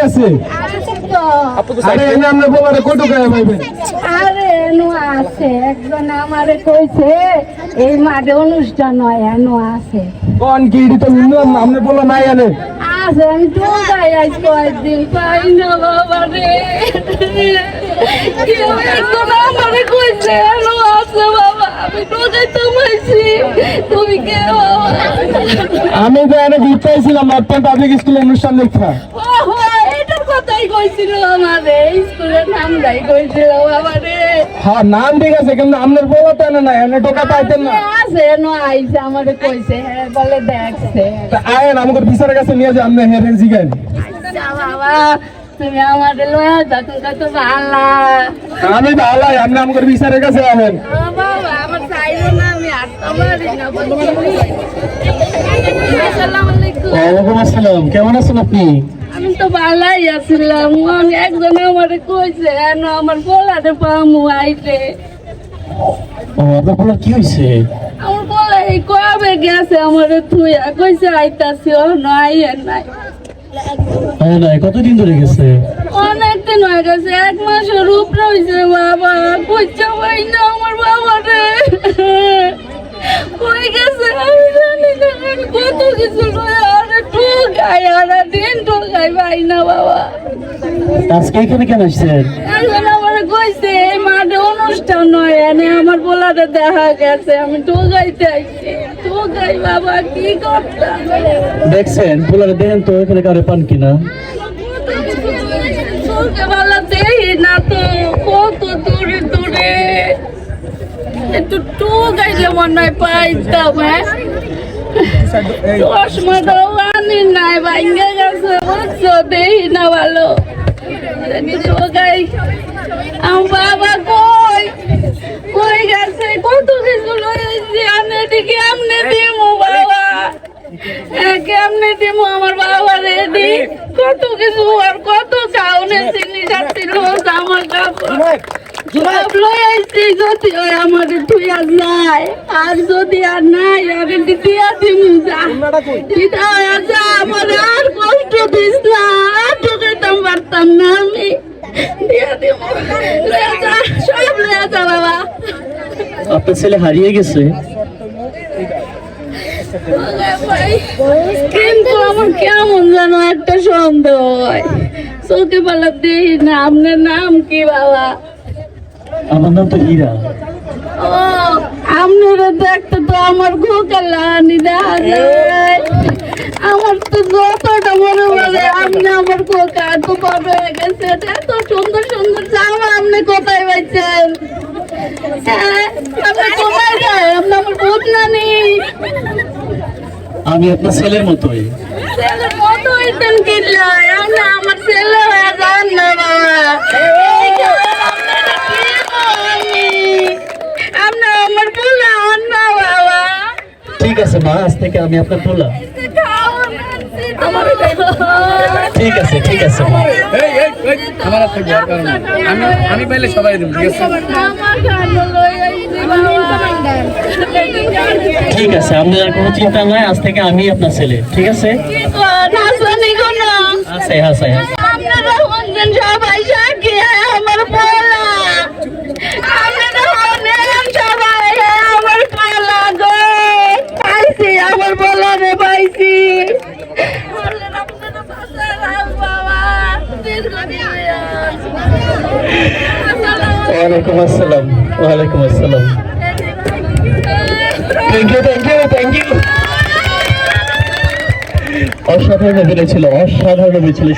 আছে তো কই ঢুকায় পাইবেন আরে এনো আছে? একজন আমারে কইছে এই মাঠে অনুষ্ঠান হয় এনো আছে কোন কি তো শুনলাম না আপনি নাই এনে আমি আজ কয়েকদিন না বাবা রে কেউ একজন আমারে কইছে আমি তো এনে ঘুরতে আইছিলাম আপনার পাবলিক স্কুল অনুষ্ঠান দেখা হ্যাঁ নাম ঠিক আছে কিন্তু আপনার তো পাইতেন না। আছে নো আইছে আমারে কইছে হ্যাঁ বলে দেখছে। তা আয়েন আমাকে বিচারের কাছে নিয়ে যান আপনি হেরেন জিগান বাবা। তুমি আমারে লয়া যা তুমি ভালো। আমি ভালো আপনি আমাকে বিচারের কাছে আবেন আমার চাইলো না আমি ওয়ালাইকুম আসসালাম কেমন আছেন আপনি? আমি তো ভালাই আছিলাম একজনে আমারে কইছে আমার পোলারে পামু আইতে। ও আপনার কি হয়েছে আমার বলে এই কবে গেছে আমার থুইয়া কইছে আইতাছি ও নাই নাই। কতদিন ধরে গেছে? হয়ে গেছে এক মাসের উপরে হয়েছে বাবা। কইছে ভাই না আমার বাবা রে কই গেছে? আমি জানি না। কত কিছু লয়ে আরে ঠোকাই আরে দিন ঠোকাই ভাই না বাবা। আজকে এখানে কেন আসছেন? এখন আমার কইছে এই মাঠে নয় এনে আমার বলাটা দেখা গেছে আমি ঠোকাইতে আইছি। বাবা কি করতাম দেখছেন পোলারে দেখেন তো এখানে কারে পান কিনা? সকালবেলা দেখি না তো কত দূরে দূরে। একটু টু গাইলে মনে হয় পাইতাম হ্যাঁ? চশমাটাও আনি নাই ভাঙ্গে গেছে বুঝছ দেখি না ভালো। টোকাই আমার বাবা কই? কই গেছে? কত কিছু লয়েছি আনে দিকে আমনে দিমু বাবা। কেমনে দিমু আমার বাবা রেডি কত কিছু আর কত চাউনের জিনিস আসছিল আমার কাপড়। সব আইছি যদি ওই আমাদের থুইয়া যায়। আর যদি আর নাই আমি দিয়া দিমু যা। দিদা যা। আপনার ছেলে হারিয়ে গেছে। কিন্তু আমার কেমন একটা সন্দেহ। হয় চোখে পালা দিই না আপনার নাম কি বাবা? আমার নাম তো হীরা। ও আপনারা দেখতে তো আমার ঘোকালানি আমার তো যতটা মনে বলে আপনি আমার কোকা এত বড় হয়ে গেছে এত সুন্দর সুন্দর জামা আপনি কোথায় পাইছেন হ্যাঁ আপনি কোথায় যায় আপনি আমার ভূত নানি আমি আপনার ছেলের মতোই ছেলের মতো হইতেন কিনলে আপনি আমার ছেলে হয়ে যান না বাবা এই কারণে আপনারা কি আমি আপনি আমার পোলা হন না বাবা ঠিক আছে মা আজ থেকে আমি আপনার পোলা খাওয়ান আমার ঠিক আছে ঠিক আছে। এই এই এই আমার নেই। আমি আমি পাইলে সবাই দেবো ঠিক আছে? ঠিক আছে আপনার কোনো চিন্তা নাই আজ থেকে আমি আপনার ছেলে ঠিক আছে? আপনারা হচ্ছেন সবাই সাক্ষী আমার পোলা। ওয়ালাইকুম আসসালাম। ওয়ালাইকুম আসসালাম। Thank you thank you thank you অসাধারণ অভিনয় ছিল, অসাধারণ অভিনয় ছিল।